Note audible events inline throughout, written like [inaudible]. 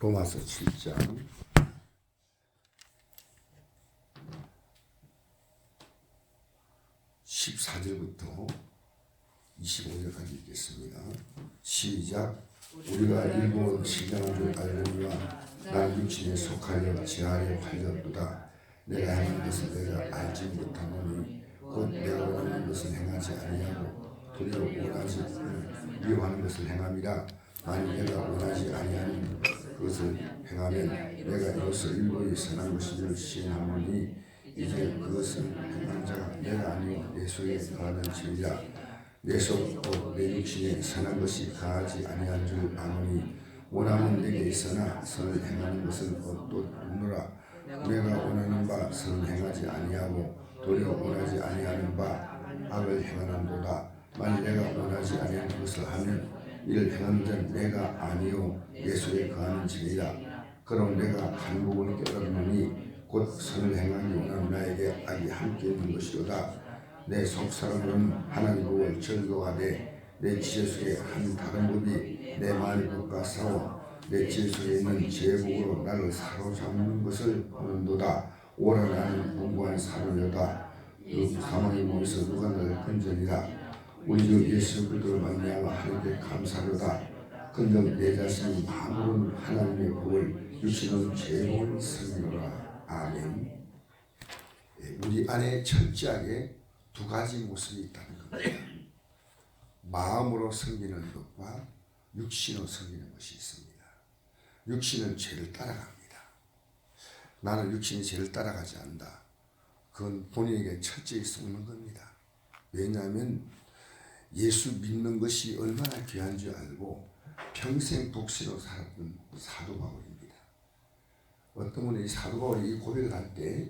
로마서 7장 14절부터 25절까지 읽겠습니다. 시작. 우리가 일본 줄 알려니와 난 육신에 속하여 제 아래 팔렸도다. 내가 하는 것을 내가 알지 못하노니 곧 내가 원하는 것을 행하지 아니하고 도리어 원하지 미워하는 것을 행함이라. 만일 내가 원하지 아니하는 그것을 행하면 내가 이것을 일본이 선한 것임을 시인하노니 이제 그것을 행한 자가 내가 아니요 내 속에 거하는 죄이라. 내 속도 내 육신에 선한 것이 가하지 아니한 줄 아노니 원함은 내게 있으나 선을 행하는 것은 어또 없노라. 내가 원하는 바 선을 행하지 아니하고 도리어 원하지 아니하는 바 악을 행하는도다. 만일 내가 원하지 아니하는 것을 하면 이를 행하는 자는 내가 아니요. 내 속에 거하는 죄이라. 그럼 내가 한 부분을 깨달으니 곧 선을 행하기 원하는 나에게 악이 함께 있는 것이로다. 내 속사람은 하나님 복을 즐거워하되 내 지혜 속에 한 다른 법이 내 마음과 싸워 내 지혜 속에 있는 제복으로 나를 사로잡는 것을 보는도다. 오라 나는 공부한 사람이다. 그 사망의 몸에서 누가 나를 건져니라 우리 주 예수 그리스도를 만나며 하나님께 감사하다 근정 내 자신이 마음으로는 하나님의 복을 유치는 제복을 섬기노라 아멘 예, 우리 안에 철저하게 두 가지 모습이 있다는 겁니다. 마음으로 섬기는 것과 육신으로 섬기는 것이 있습니다. 육신은 죄를 따라갑니다. 나는 육신이 죄를 따라가지 않는다. 그건 본인에게 철저히 숨는 겁니다. 왜냐하면 예수 믿는 것이 얼마나 귀한 줄 알고 평생 독신으로 살았던 사도 바울입니다. 어떤 분이 사도 바울이 이 고백을 할 때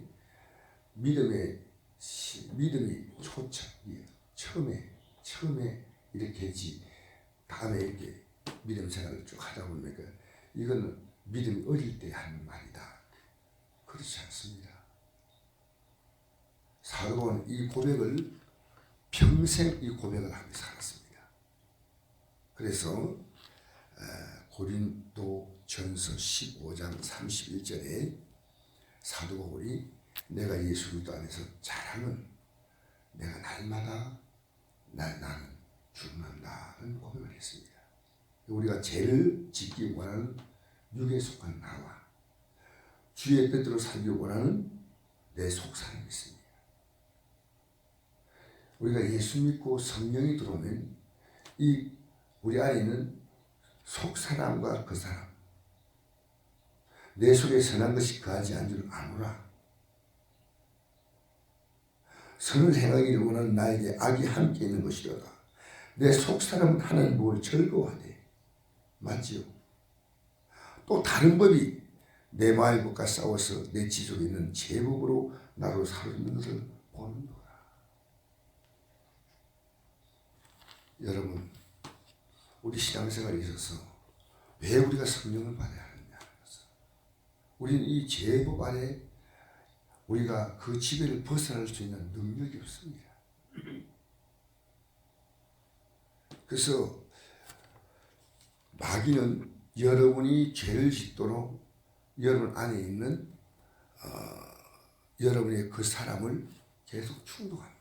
믿음의 시- 믿음이 초창기에 처음에 처음에 이렇게 했지 다음에 이렇게 믿음 생활을 쭉 하다 보니까 이거는 믿음이 어릴 때 하는 말이다. 그렇지 않습니다. 사도는 이 고백을 평생 이 고백을 하며 살았습니다. 그래서 어, 고린도 전서 15장 31절에 사도 바울이 내가 예수 그리스도 안에서 자랑은 내가 날마다 날 나는 죽는다는 고백을 했습니다. 우리가 죄를 짓기 원하는 육에 속한 나와 주의 뜻대로 살기 원하는 내 속사람이 있습니다. 우리가 예수 믿고 성령이 들어오면 이 우리 안에는 속 사람과 그 사람 내 속에 선한 것이 거하지 않은 줄 아노라. 선을 행하기를 원하는 나에게 악이 함께 있는 것이로다. 내 속 사람은 하나님 복을 즐거워하네. 맞지요? 또 다른 법이 내 마음의 법과 싸워서 내 지속에 있는 제법으로 나로 사로잡는 것을 보는 거 여러분, 우리 신앙생활에 있어서 왜 우리가 성령을 받아야 하느냐 우리는 이 제법 아래 우리가 그 지배를 벗어날 수 있는 능력이 없습니다. 그래서 마귀는 여러분이 죄를 짓도록 여러분 안에 있는 어, 여러분의 그 사람을 계속 충동합니다.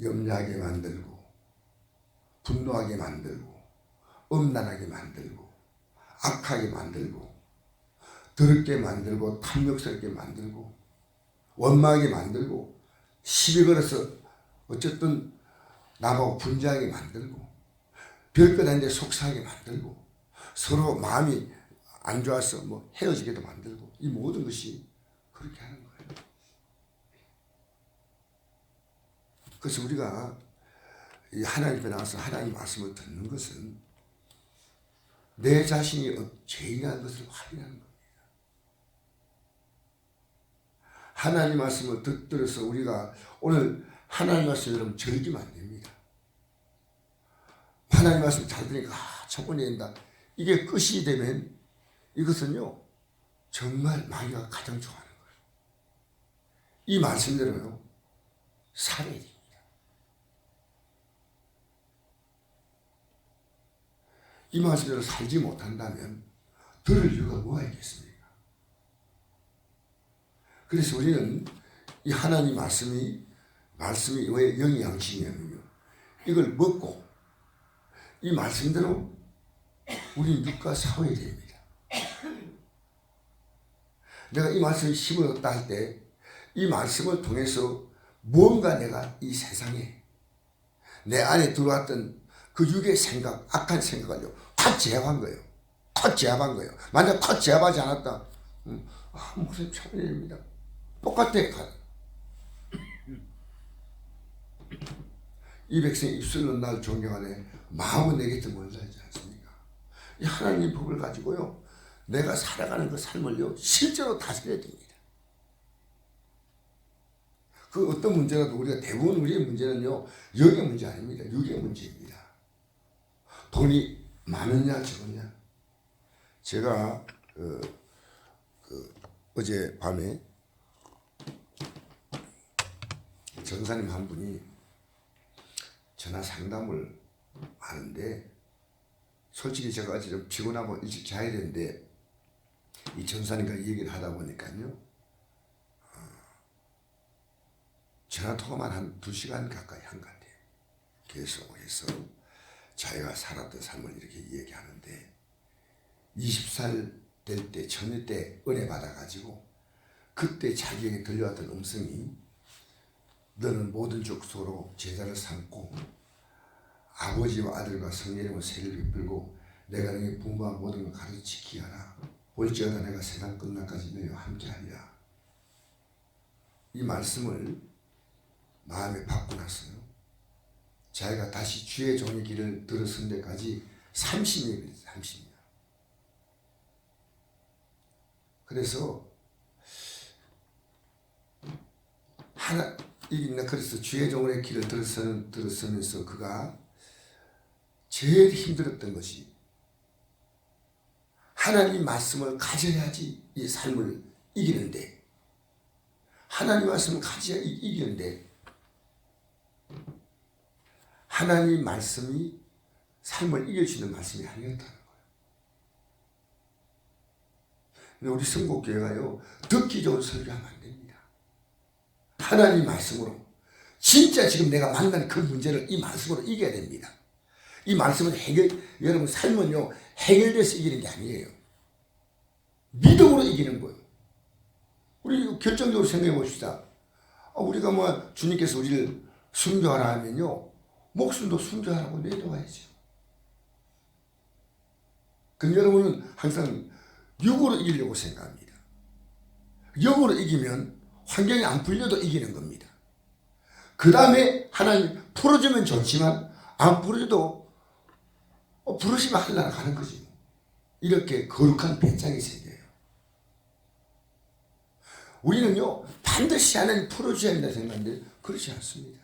염려하게 만들고 분노하게 만들고 음란하게 만들고 악하게 만들고 더럽게 만들고 탐욕스럽게 만들고 원망하게 만들고 시비 걸어서 어쨌든 남하고 분쟁하게 만들고 별것 아닌데 속상하게 만들고 서로 마음이 안 좋아서 뭐 헤어지게도 만들고 이 모든 것이 그렇게 하는 거예요. 그래서 우리가 이 하나님 앞에 나와서 하나님 말씀을 듣는 것은 내 자신이 어- 죄인이라는 것을 확인하는 겁니다. 하나님 말씀을 듣들어서 우리가 오늘 하나님 말씀 여러분 즐기면 안 됩니다. 하나님 말씀 잘 들으니까 아, 첫번에 된다. 이게 끝이 되면 이것은요 정말 마귀가 가장 좋아하는 거예요. 이 말씀대로요 살아야 됩니다. 이 말씀대로 살지 못한다면 들을 이유가 뭐가 있겠습니까? 그래서 우리는 이 하나님 말씀이 말씀이 왜 영이 양식이냐면요. 이걸 먹고 이 말씀대로 우리 육과 싸워야 됩니다. 내가 이 말씀을 심어졌다 할 때 이 말씀을 통해서 무언가 내가 이 세상에 내 안에 들어왔던 그 육의 생각, 악한 생각을요, 다 제압한 거예요. 다 제압한 거예요. 만약 다 제압하지 않았다, 음, 아, 목사님 참여입니다. 똑같아. 이 백성이 입술로 날 존경하네. 마음은 내 곁에 멀다 하지 않습니까? 이 하나님 법을 가지고요. 내가 살아가는 그 삶을요. 실제로 다스려야 됩니다. 그 어떤 문제라도 우리가 대부분 우리의 문제는요. 영의 문제 아닙니다. 육의 문제입니다. 돈이 많으냐 적었냐. 제가 그, 그 어제 밤에 전사님 한 분이 전화 상담을 하는데 솔직히 제가 어제 좀 피곤하고 일찍 자야 되는데 이 전사님과 얘기를 하다 보니까요 어, 전화 통화만 한 두 시간 가까이 한 것 같아요. 계속 해서 자기가 살았던 삶을 이렇게 얘기하는데 20살 될 때, 처녀 때 은혜 받아가지고 그때 자기에게 들려왔던 음성이 너는 모든 족속으로 제자를 삼고 아버지와 아들과 성령님을 세를 베풀고 내가 너에게 분부한 모든 걸 가르치게 하라. 볼지어다 내가 세상 끝날까지 너희와 함께하리라. 이 말씀을 마음에 났어요. 자기가 다시 주의 종의 길을 들어선 데까지 30년이 걸렸어요. 30년. 그래서 하나 이나 그래서 주의 종의 길을 들어서는 들어서면서 그가 제일 힘들었던 것이 하나님 말씀을 가져야지 이 삶을 이기는데 하나님 말씀을 가져야 이- 이기는데 하나님 말씀이 삶을 이길 수 있는 말씀이 아니었다는 거예요. 근데 우리 성국교회가요 듣기 좋은 설교하면 안 됩니다. 하나님 말씀으로 진짜 지금 내가 만난 그 문제를 이 말씀으로 이겨야 됩니다. 이 말씀은 해결 여러분 삶은요 해결돼서 이기는 게 아니에요. 믿음으로 이기는 거예요. 우리 결정적으로 생각해 봅시다. 아, 우리가 뭐 주님께서 우리를 순교하라 하면요 목숨도 순교하라고 내려와야죠. 그럼 여러분은 항상 육으로 이기려고 생각합니다. 영으로 이기면 환경이 안 풀려도 이기는 겁니다. 그 다음에 하나님 풀어주면 좋지만 안 풀어줘도 어, 부르시면 하려고 가는 거지. 이렇게 거룩한 배짱이 생겨요. 우리는요 반드시 하나님 풀어줘야 한다 생각하는데 그렇지 않습니다.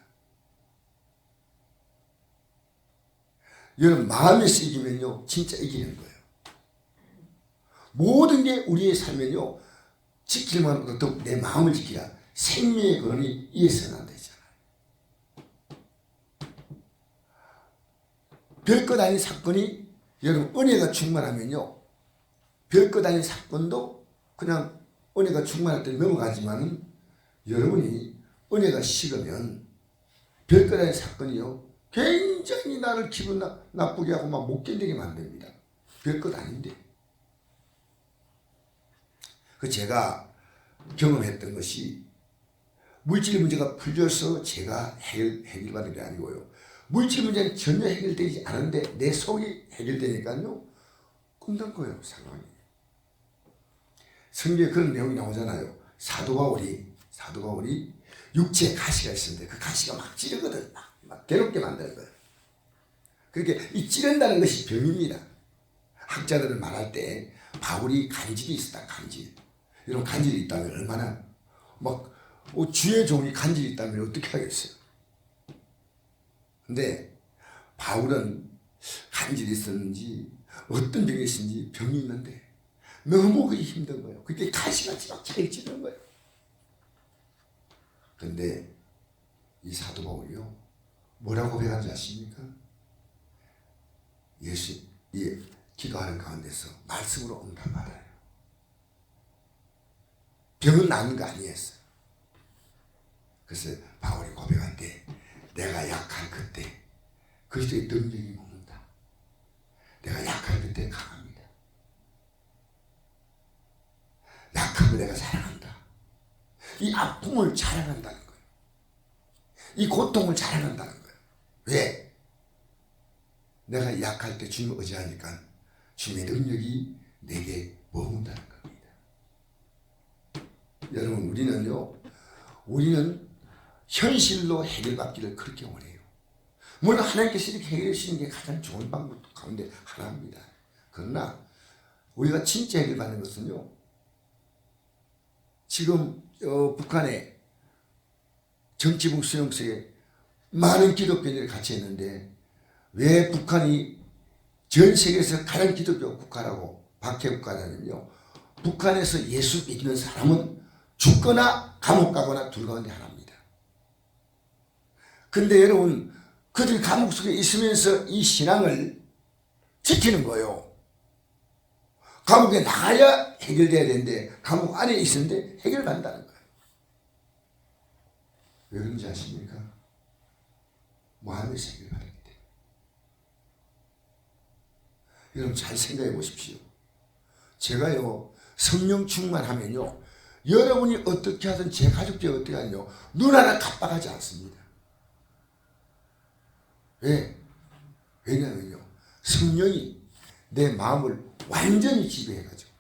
여러분 마음에서 이기면요 진짜 이기는 거예요. 모든 게 우리의 삶은요 지킬만 하고 더욱 내 마음을 지키라 생명의 근원이 이에서 난다 했잖아요. 별것 아닌 사건이 여러분 은혜가 충만하면요 별것 아닌 사건도 그냥 은혜가 충만할 때 넘어가지만은 여러분이 은혜가 식으면 별것 아닌 사건이요 굉장히 나를 기분 나, 나쁘게 하고 막 못 견디게 만듭니다. 별것 아닌데. 그 제가 경험했던 것이 물질 문제가 풀려서 제가 해결, 해결받은 게 아니고요. 물질 문제는 전혀 해결되지 않은데 내 속이 해결되니까요. 끝난 거예요, 상황이. 성경에 그런 내용이 나오잖아요. 사도 바울이, 사도 바울이 육체에 가시가 있었는데 그 가시가 막 찌르거든. 막, 막 괴롭게 만드는 거예요. 그렇게 이 찌른다는 것이 병입니다. 학자들은 말할 때 바울이 간질이 있었다, 간질. 이런 간질이 있다면 얼마나 막 어, 주의 종이 간질이 있다면 어떻게 하겠어요? 근데 바울은 간질이 있었는지 어떤 병이 있었는지 병이 있는데 너무 그게 힘든 거예요. 그게 가시같이 막 찌르는 거예요. 근데 이 사도 바울이요 뭐라고 고백한지 아십니까? 예수 이 기도하는 가운데서 말씀으로 응답받아요. 병은 나는 거 아니었어요. 그래서 바울이 고백한데 내가 약할 그때 그리스도의 능력이 먹는다. 내가 약할 그때 강합니다. 약함을 내가 사랑한다. 이 아픔을 자랑한다는 거예요. 이 고통을 자랑한다는 거예요. 왜? 내가 약할 때 주님을 의지하니까 주님의 능력이 내게 머문다는 겁니다. 여러분 우리는요. 우리는 현실로 해결받기를 그렇게 원해요. 물론 하나님께서 이렇게 해결해 주시는 게 가장 좋은 방법 가운데 하나입니다. 그러나 우리가 진짜 해결받는 것은요. 지금 어, 북한의 정치부 수용소에 많은 기독교인들이 같이 있는데 왜 북한이 전 세계에서 가장 기독교 국가라고 박해 국가라면요. 북한에서 예수 믿는 사람은 죽거나 감옥 가거나 둘 가운데 하나입니다. 근데 여러분 그들이 감옥 속에 있으면서 이 신앙을 지키는 거예요. 감옥에 나가야 해결돼야 되는데 감옥 안에 있는데 해결된다는 거예요. 왜 그런지 아십니까? 마음에서 해결하기 때문에. 여러분 잘 생각해 보십시오. 제가요 성령 충만하면요 여러분이 어떻게 하든 제 가족들이 어떻게 하든요 눈 하나 깜빡하지 않습니다. 왜? 왜냐면요 성령이 내 마음을 완전히 지배해가지고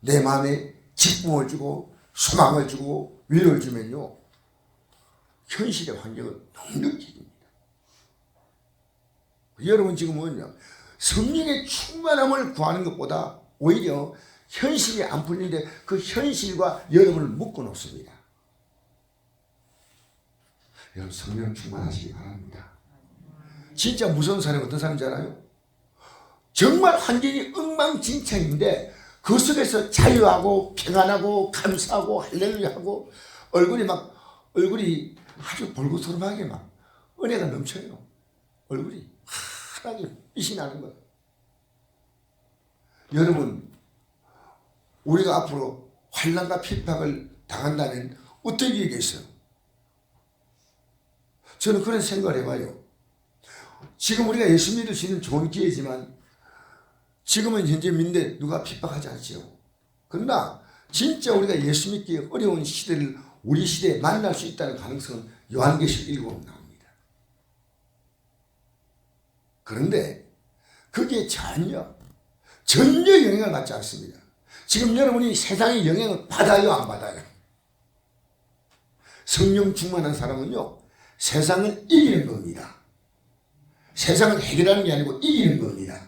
내 마음에 기쁨을 주고 소망을 주고 위로를 주면요 현실의 환경을 넉넉히 줍니다. 여러분 지금 뭐냐 성령의 충만함을 구하는 것보다 오히려 현실이 안 풀리는데 그 현실과 여러분을 묶어 놓습니다. 여러분 성령 충만하시기 바랍니다. 진짜 무서운 사람이 어떤 사람인지 알아요? 정말 환경이 엉망진창인데 그 속에서 자유하고 평안하고 감사하고 할렐루야하고 얼굴이 막 얼굴이 아주 볼고소름하게 막 은혜가 넘쳐요. 얼굴이 환하게 빛이 나는 거예요. 여러분 우리가 앞으로 환란과 핍박을 당한다면 어떻게 되겠어요? 저는 그런 생각을 해봐요. 지금 우리가 예수 믿을 수 있는 좋은 기회지만 지금은 현재 민데 누가 핍박하지 않지요. 그러나 진짜 우리가 예수 믿기 어려운 시대를 우리 시대에 만날 수 있다는 가능성은 요한계시록 일곱 나옵니다. 그런데 그게 전혀 전혀 영향을 받지 않습니다. 지금 여러분이 세상의 영향을 받아요 안 받아요? 성령 충만한 사람은요 세상을 이기는 겁니다. 세상을 해결하는 게 아니고 이기는 겁니다.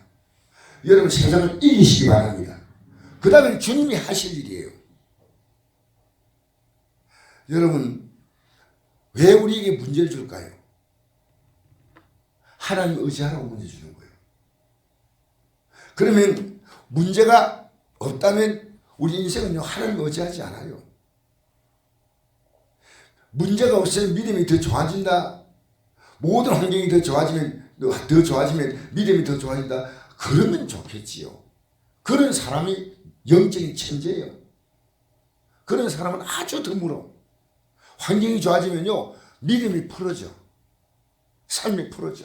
여러분 세상을 이기시기 바랍니다. 그 다음에 주님이 하실 일이에요. 여러분 왜 우리에게 문제를 줄까요? 하나님 의지하라고 문제 주는 거예요. 그러면 문제가 없다면 우리 인생은요 하나님 의지하지 않아요. 문제가 없으면 믿음이 더 좋아진다. 모든 환경이 더 좋아지면 더 좋아지면 믿음이 더 좋아진다. 그러면 좋겠지요. 그런 사람이 영적인 천재예요. 그런 사람은 아주 드물어. 환경이 좋아지면요 믿음이 풀어져. 삶이 풀어져.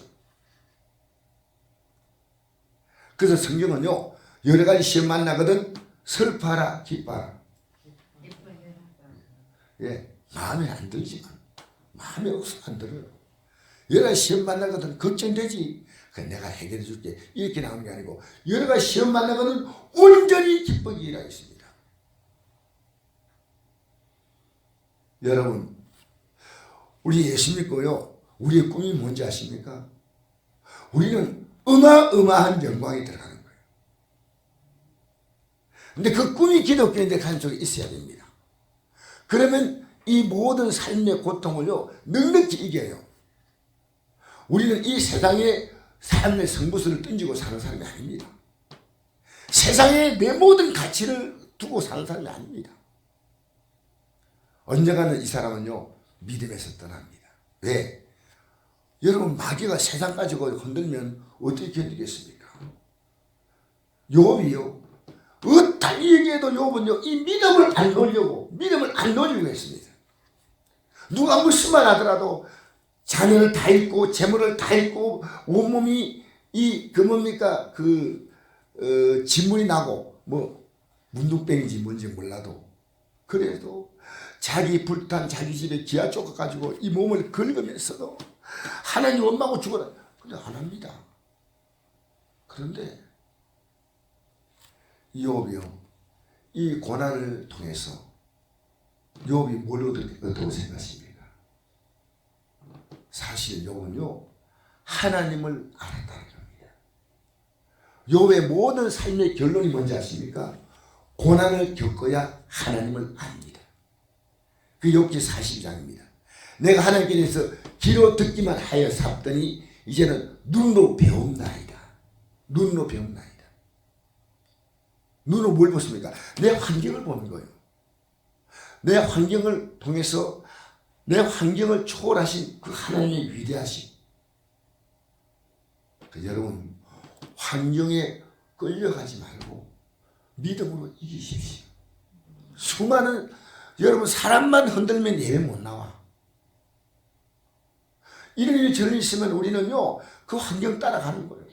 그래서 성경은요 여러 가지 시험 만나거든 슬퍼하라 기뻐하라. 예, 마음에 안 들지만 마음에 없으면 안 들어요. 여러 가지 시험 만나거든 걱정되지. 그 내가 해결해 줄게 이렇게 나오는 게 아니고 여러 가지 시험 만나거든 온전히 기쁘기라 있습니다. 여러분 우리 예수 믿고요. 우리의 꿈이 뭔지 아십니까? 우리는 어마어마한 영광이 들어가는 거예요. 근데 그 꿈이 기독교인들 가슴 속에 있어야 됩니다. 그러면 이 모든 삶의 고통을요, 넉넉히 이겨요. 우리는 이 세상에 삶의 성부수를 던지고 사는 사람이 아닙니다. 세상에 내 모든 가치를 두고 사는 사람이 아닙니다. 언젠가는 이 사람은요, 믿음에서 떠납니다. 왜? 여러분, 마귀가 세상 가지고 흔들면 어떻게 견디겠습니까? 욥이요. 어떤 얘기해도 욥은요, 이 믿음을 안 놓으려고, 믿음을 안 놓으려고 했습니다. 누가 무슨 말 하더라도 자녀를 다 잃고, 재물을 다 잃고, 온몸이 이, 그 뭡니까, 그, 어, 진물이 나고, 뭐, 문둥병인지 뭔지 몰라도, 그래도 자기 불탄 자기 집에 기아 쫓아가지고 이 몸을 긁으면서도 하나님 원망하고 죽어라. 근데 안 합니다. 그런데 욥이요. 이 고난을 통해서 욥이 뭘 얻다고 생각하십니까? 사실 욥은요. 하나님을 알았다는 겁니다. 욥의 모든 삶의 결론이 뭔지 아십니까? 고난을 겪어야 하나님을 압니다. 그 욥기 42장입니다. 내가 하나님께 대해서 귀로 듣기만 하여 삽더니 이제는 눈으로 배운나이다. 눈으로 배운나이다. 눈으로 뭘 보십니까? 내 환경을 보는 거예요. 내 환경을 통해서 내 환경을 초월하신 그 하나님의 위대하심. 그 여러분 환경에 끌려가지 말고 믿음으로 이기십시오. 수많은 여러분 사람만 흔들면 예배 못 나와. 이런 일이 저런 있으면 우리는요 그 환경 따라가는 거예요.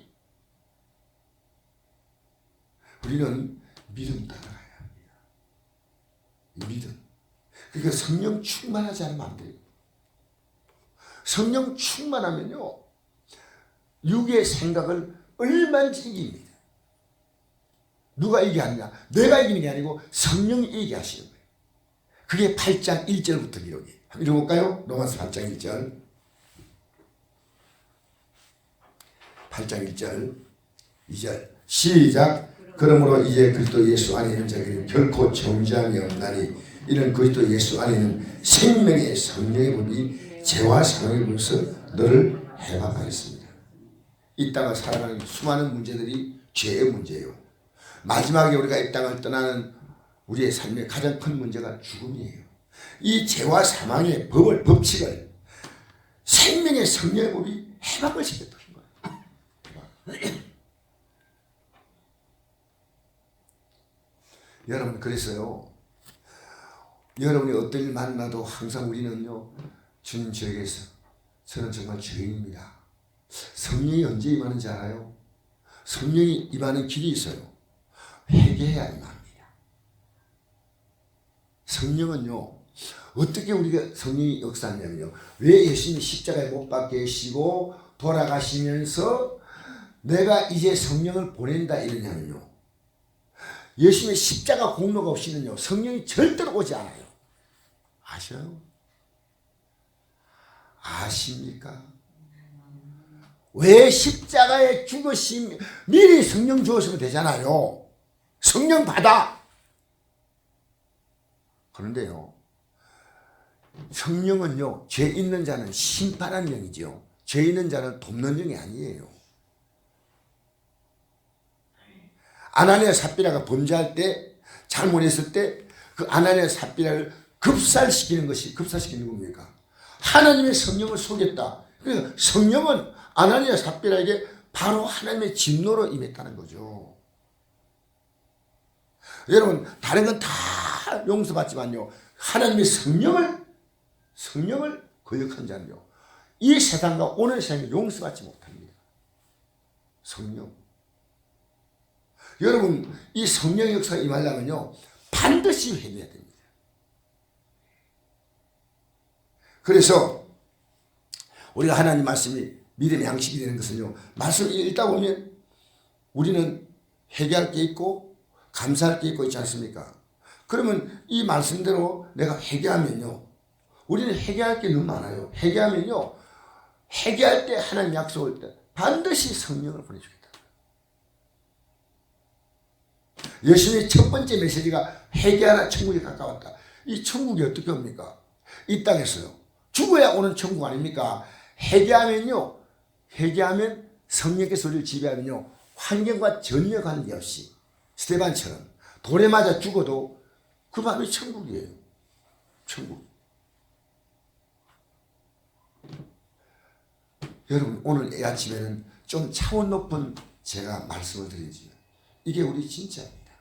우리는 믿음 따라가야 합니다. 이 믿음. 그러니까 성령 충만하지 않으면 안 돼요. 성령 충만하면요 육의 생각을 얼마든지 이깁니다. 누가 얘기하느냐? 내가 이기는 게 아니고 성령이 얘기하시는. 그게 8장 1절부터 기록이. 읽어볼까요? 로마서 8장 1절. 8장 1절. 2절. 시작. 그러므로 이제 그리스도 예수 안에 있는 자들이 결코 정죄함이 없나니 이는 그리스도 예수 안에 있는 생명의 성령의 법이 죄와 사망의 법에서 너를 해방하였습니다. 이 땅을 살아가는 수많은 문제들이 죄의 문제예요. 마지막에 우리가 이 땅을 떠나는 우리의 삶의 가장 큰 문제가 죽음이에요. 이 죄와 사망의 법을 법칙을 생명의 성령의 법이 해방을 시켰다는 거예요. [clears throat] 여러분 그래서요. 여러분이 어떤 일 만나도 항상 우리는요. 주님 저에게서 저는 정말 죄인입니다. 성령이 언제 임하는지 알아요? 성령이 임하는 길이 있어요. 회개해야 임합니다. 성령은요, 어떻게 우리가 성령이 역사하냐면요. 왜 예수님이 십자가에 못 박혀 계시고 돌아가시면서 내가 이제 성령을 보낸다 이러냐면요. 예수님의 십자가 공로가 없이는요, 성령이 절대로 오지 않아요. 아셔요? 아십니까? 왜 십자가에 죽으심 미리 성령 주었으면 되잖아요. 성령 받아. 그런데요. 성령은요. 죄 있는 자는 심판하는 영이죠. 죄 있는 자는 돕는 영이 아니에요. 아나니아 삽비라가 범죄할 때 잘못했을 때 그 아나니아 삽비라를 급살시키는 것이 급살시키는 겁니까? 하나님의 성령을 속였다. 그러니까 성령은 아나니아 삽비라에게 바로 하나님의 진노로 임했다는 거죠. 여러분 다른 건 다 용서받지만요. 하나님의 성령을 성령을 거역한 자는요. 이 세상과 오늘 세상에 용서받지 못합니다. 성령. 여러분 이 성령 역사가 임하려면요. 반드시 회개해야 됩니다. 그래서 우리가 하나님 말씀이 믿음의 양식이 되는 것은요. 말씀을 읽다 보면 우리는 회개할 게 있고 감사할 게 있고 있지 않습니까? 그러면 이 말씀대로 내가 회개하면요. 우리는 회개할 게 너무 많아요. 회개하면요. 회개할 때 하나님 약속할 때 반드시 성령을 보내주겠다. 예수님의 첫 번째 메시지가 회개하라 천국에 가까웠다. 이 천국이 어떻게 옵니까? 이 땅에서요. 죽어야 오는 천국 아닙니까? 회개하면요. 회개하면 성령께서 우리를 지배하면요. 환경과 전혀 관계없이 스테반처럼 돌에 맞아 죽어도 그 마음이 천국이에요. 천국. 여러분 오늘 이 아침에는 좀 차원 높은 제가 말씀을 드리지. 이게 우리 진짜입니다.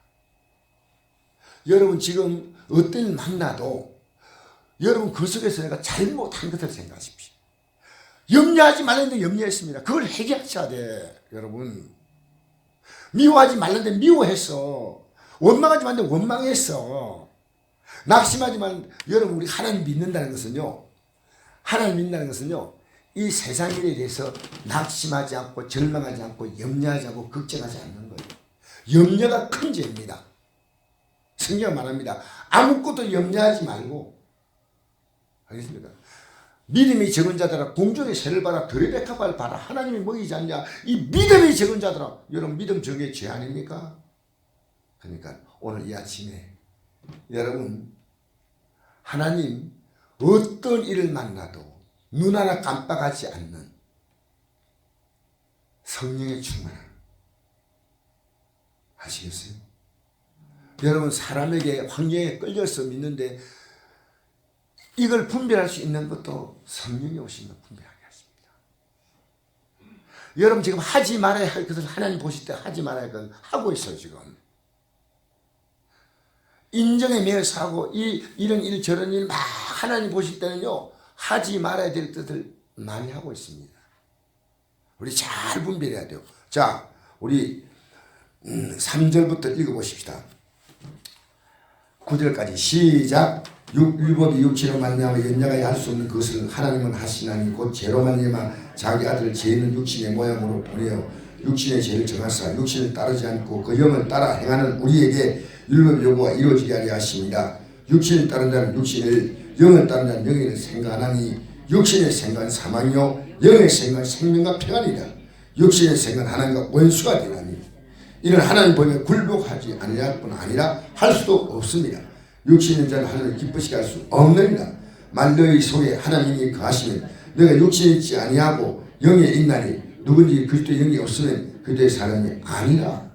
여러분 지금 어떤 일 만나도 여러분 그 속에서 내가 잘못한 것을 생각하십시오. 염려하지 말라는데 염려했습니다. 그걸 해결하셔야 돼, 여러분. 미워하지 말라는데 미워했어. 원망하지 말라는데 원망했어. 낙심하지 말 여러분 우리 하나님 믿는다는 것은요. 하나님 믿는다는 것은요. 이 세상 일에 대해서 낙심하지 않고 절망하지 않고 염려하지 않고 걱정하지 않는 거예요. 염려가 큰 죄입니다. 성경 말합니다. 아무것도 염려하지 말고 알겠습니까? 믿음이 적은 자들아 공중의 새를 봐라 백합을 봐라 하나님이 먹이지 않냐 이 믿음이 적은 자들아 여러분 믿음 적의 죄 아닙니까? 그러니까 오늘 이 아침에 여러분 하나님 어떤 일을 만나도 눈 하나 깜빡하지 않는 성령의 충만함 아시겠어요? 여러분 사람에게 환경에 끌려서 믿는데 이걸 분별할 수 있는 것도 성령이 오시면 분별하게 하십니다. 여러분 지금 하지 말아야 할 것을 하나님 보실 때 하지 말아야 할 것을 하고 있어요 지금. 인정에 매여서 하고 이 이런 일 저런 일 막 하나님 보실 때는요 하지 말아야 될 뜻을 많이 하고 있습니다. 우리 잘 분별해야 돼요. 자 우리 음, 3절부터 읽어보십시다. 9절까지 시작 육, 율법이 육체로 말미암아 연자가 할 수 없는 것을 하나님은 하시나니 곧 죄로 말미암아 자기 아들을 죄 있는 육신의 모양으로 보내어 육신의 죄를 정하사 육신을 따르지 않고 그 영을 따라 행하는 우리에게 율법 요구가 이루어지게 하려 하십니다. 육신을 따른 자는 육신을 영을 따른 자는 영의 생각하나니 육신의 생각은 사망이요 영의 생각은 생명과 평안이다. 육신의 생각은 하나님과 원수가 되나니 이는 하나님 보면 굴복하지 아니할 뿐 아니라 할 수도 없습니다. 육신인 자는 하나님을 기쁘시게 할 수 없느니라. 만너의 속에 하나님이 거하시면 내가 육신에 있지 아니하고 영에 있나니 누군지 그리스도 영이 없으면 그들의 사람이 아니라.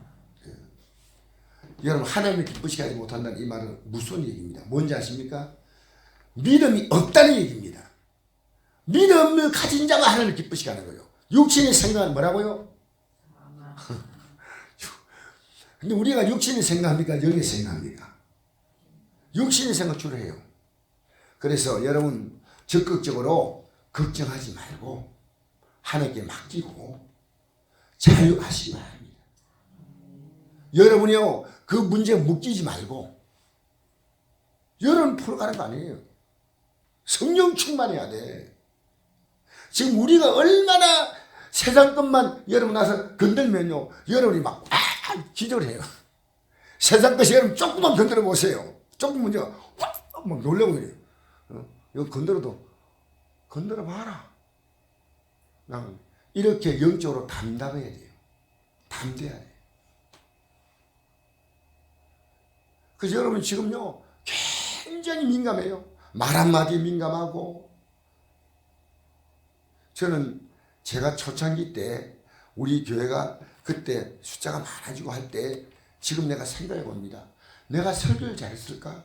여러분 하나님을 기쁘시게 하지 못한다는 이 말은 무슨 얘기입니다. 뭔지 아십니까? 믿음이 없다는 얘기입니다. 믿음을 가진 자가 하나님을 기쁘시게 하는 거예요. 육신의 생각은 뭐라고요? [laughs] 근데 우리가 육신의 생각합니까? 영의 생각합니까? 육신의 생각 주로 해요. 그래서 여러분 적극적으로 걱정하지 말고 하나님께 맡기고 자유하시기 바랍니다. 여러분이요 그 문제에 묶이지 말고 여러분 풀어가는 거 아니에요. 성령 충만해야 돼. 지금 우리가 얼마나 세상 것만 여러분 나서 건들면요 여러분이 막 아, 기절해요. 세상 것이 여러분 조금만 건드려 보세요. 조금 문제가 확막 놀라고 그래요. 어? 이거 건드려도 건드려 봐라. 나는 이렇게 영적으로 담담해야 돼요. 담대해야 돼요. 그래서 여러분 지금요 굉장히 민감해요. 말 한마디에 민감하고 저는 제가 초창기 때 우리 교회가 그때 숫자가 많아지고 할 때 지금 내가 생각해 봅니다. 내가 설교를 잘했을까?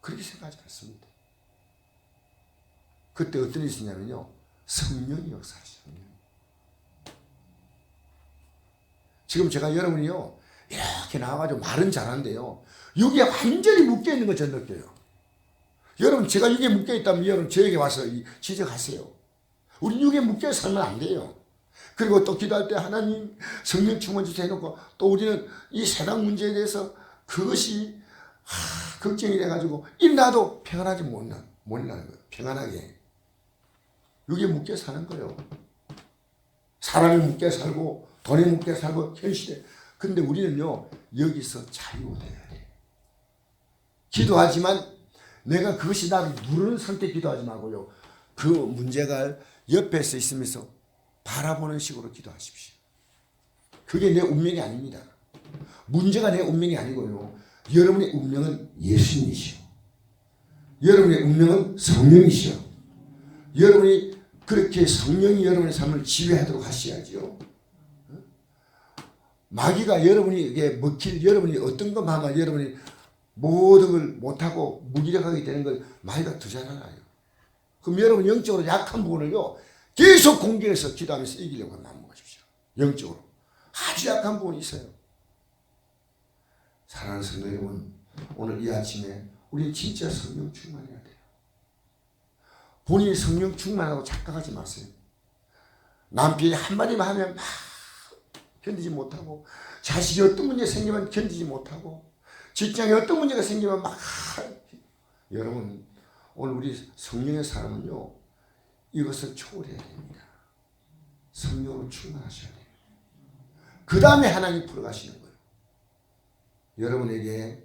그렇게 생각하지 않습니다. 그때 어떤 일이 있었냐면요. 성령이 역사하시는 지금 제가 여러분이요. 이렇게 나와가지고 말은 잘하는데요. 여기에 완전히 묶여있는 거 저는 느껴요. 여러분 제가 여기에 묶여있다면 여러분 저에게 와서 지적하세요. 우리 육에 묶여 살면 안 돼요. 그리고 또 기도할 때 하나님 성령 충만 주세요 해놓고 또 우리는 이 세상 문제에 대해서 그것이 하, 걱정이 돼가지고 일나도 평안하지 못나, 못나는 거예요. 평안하게. 여기에 묶여 사는 거예요. 사람이 묶여 살고 돈에 묶여 살고 현실에. 근데 우리는요 여기서 자유돼야 돼. 기도하지만 내가 그것이 나를 누르는 상태 기도하지 말고요. 그 문제가 옆에서 있으면서 바라보는 식으로 기도하십시오. 그게 내 운명이 아닙니다. 문제가 내 운명이 아니고요. 여러분의 운명은 예수님이시오. 여러분의 운명은 성령이시오. 여러분이 그렇게 성령이 여러분의 삶을 지배하도록 하셔야죠. 마귀가 여러분이 먹힐 여러분이 어떤 것만 하면 여러분이 모든 걸 못하고 무기력하게 되는 걸 마귀가 더잘 알아요. 그럼 여러분 영적으로 약한 부분을요 계속 공격해서 기도하면서 이기려고 마음 먹으십시오. 영적으로 아주 약한 부분이 있어요. 사랑하는 성도 여러분, 오늘 이 아침에 우리 진짜 성령 충만해야 돼요. 본인이 성령 충만하고 착각하지 마세요. 남편이 한마디만 하면 막 견디지 못하고 자식이 어떤 문제 생기면 견디지 못하고 직장에 어떤 문제가 생기면 막 여러분 오늘 우리 성령의 사람은요 이것을 초월해야 됩니다. 성령으로 충만하셔야 돼요. 그 다음에 하나님 풀어가시는. 여러분에게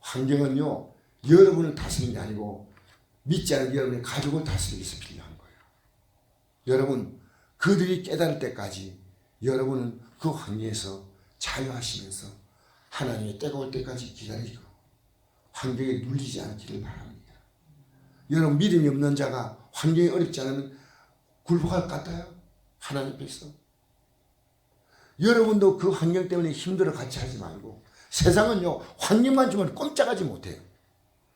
환경은요 여러분을 다스리는 게 아니고 믿지 않는 여러분의 가족을 다스리기 위해서 필요한 거예요. 여러분 그들이 깨달을 때까지 여러분은 그 환경에서 자유하시면서 하나님의 때가 올 때까지 기다리고 환경에 눌리지 않기를 바랍니다. 여러분 믿음이 없는 자가 환경이 어렵지 않으면 굴복할 것 같아요. 하나님 앞에서. 여러분도 그 환경 때문에 힘들어 같이 하지 말고 세상은요 환경만 주면 꼼짝하지 못해요.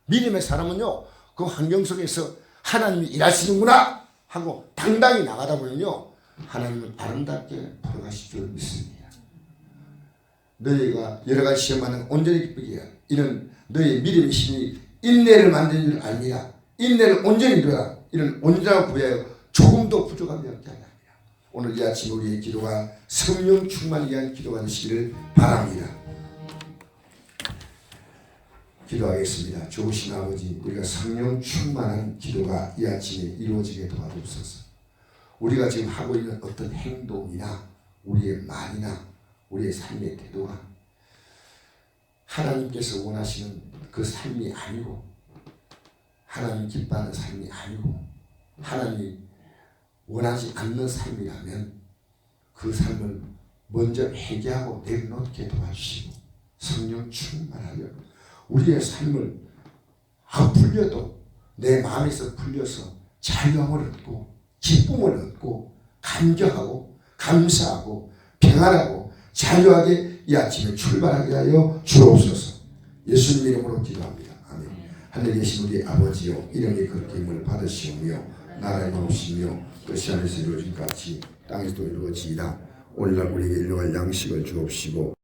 믿음의 사람은요 그 환경 속에서 하나님이 일하시는구나 하고 당당히 나가다 보면요 하나님은 아름답게 풀어가실 줄 믿습니다. 너희가 여러 가지 시험하는 온전히 기쁘게 해야 이는 너희 믿음의 힘이 인내를 만드는 줄 알미라 인내를 온전히 이루라 이는 온전하고 구하여 조금도 부족함이 없게 하라 오늘 이 아침 우리의 기도가 성령 충만을 위한 기도가 되시기를 바랍니다. 기도하겠습니다. 좋으신 아버지, 우리가 성령 충만한 기도가 이 아침에 이루어지게 도와주옵소서. 우리가 지금 하고 있는 어떤 행동이나 우리의 말이나 우리의 삶의 태도가 하나님께서 원하시는 그 삶이 아니고 하나님 기뻐하는 삶이 아니고 하나님이 원하지 않는 삶이라면 그 삶을 먼저 회개하고 내놓게 도와주시고 성령 충만하여 우리의 삶을 안 풀려도 내 마음에서 풀려서 자유함을 얻고 기쁨을 얻고 감격하고 감사하고 평안하고 자유하게 이 아침에 출발하게 하여 주옵소서. 예수님 이름으로 기도합니다. 아멘. 하늘에 계신 우리 아버지요 이름이 그렇게 힘을 받으시오며 나라의 마옵시며 뜻이 하늘에서 이루어진 같이 땅에서도 이루어지이다. 오늘날 우리에게 일용할 양식을 주옵시고